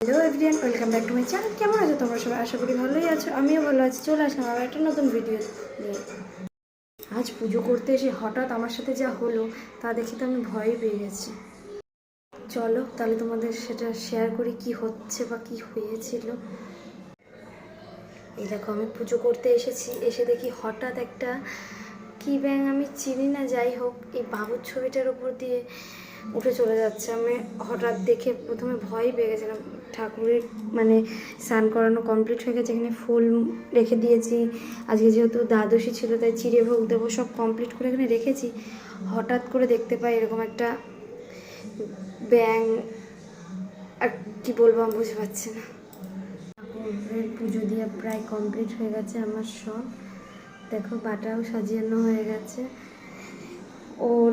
Hello everyone welcome back to my channel কেমন আছো তোমরা সবাই? আশা করি ভালোই আছো। আমিও ভালো আছি। চলে আসলাম আবার একটা নতুন ভিডিও নিয়ে। আজ পুজো করতে এসে হঠাৎ আমার সাথে যা হলো, তা দেখে তো আমি ভয়ই পেয়ে গেছি। চলো, তাহলে তোমাদের সেটা শেয়ার করি কি হচ্ছে বা কি হয়েছিল। এই দেখো, আমি পুজো করতে এসেছি। এসে দেখি হঠাৎ একটা, কি ব্যাং আমি চিনি না, যাই হোক, এই বাবুর ছবিটার উপর দিয়ে উঠে চলে যাচ্ছে। আমি হঠাৎ দেখে প্রথমে ভয় পেয়ে গেছিলাম। ঠাকুরের মানে স্নান করানো কমপ্লিট হয়ে গেছে, এখানে ফুল রেখে দিয়েছি। আজকে যেহেতু দ্বাদশী ছিল, তাই চিড়ে ভোগ দেবো সব কমপ্লিট করে এখানে রেখেছি। হঠাৎ করে দেখতে পাই এরকম একটা ব্যাং, আর কি বলব আমি বুঝতে পারছি না। ঠাকুরের পুজো দিয়ে প্রায় কমপ্লিট হয়ে গেছে আমার সব। দেখো, বাটাও সাজিয়ানো হয়ে গেছে।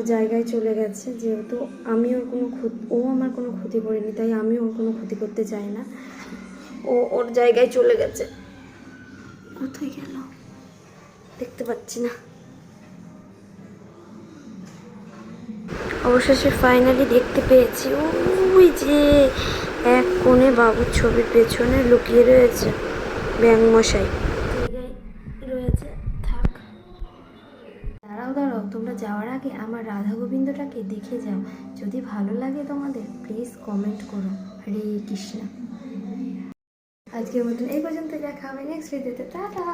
জায়গায় চলে গেছে, যেহেতু আমি ওর কোনো ক্ষতি, ও আমার কোনো ক্ষতি করেনি, তাই আমি ওর কোনো ক্ষতি করতে চাই না। ও ওর জায়গায় চলে গেছে। কোথায় গেল? দেখতে পাচ্ছি না। অবশেষে ফাইনালি দেখতে পেয়েছি। ওই যে এক কোণে বাবুর ছবির পেছনে লুকিয়ে রয়েছে ব্যাং মশাই তোমরা যাওয়ার আগে আমার রাধা গোবিন্দটাকে দেখে যাও। যদি ভালো লাগে তোমাদের প্লিজ কমেন্ট করো। হরে কৃষ্ণ। আজকের মতন এই পর্যন্ত দেখা হবে নেক্সট ভিডিওতে টাটা!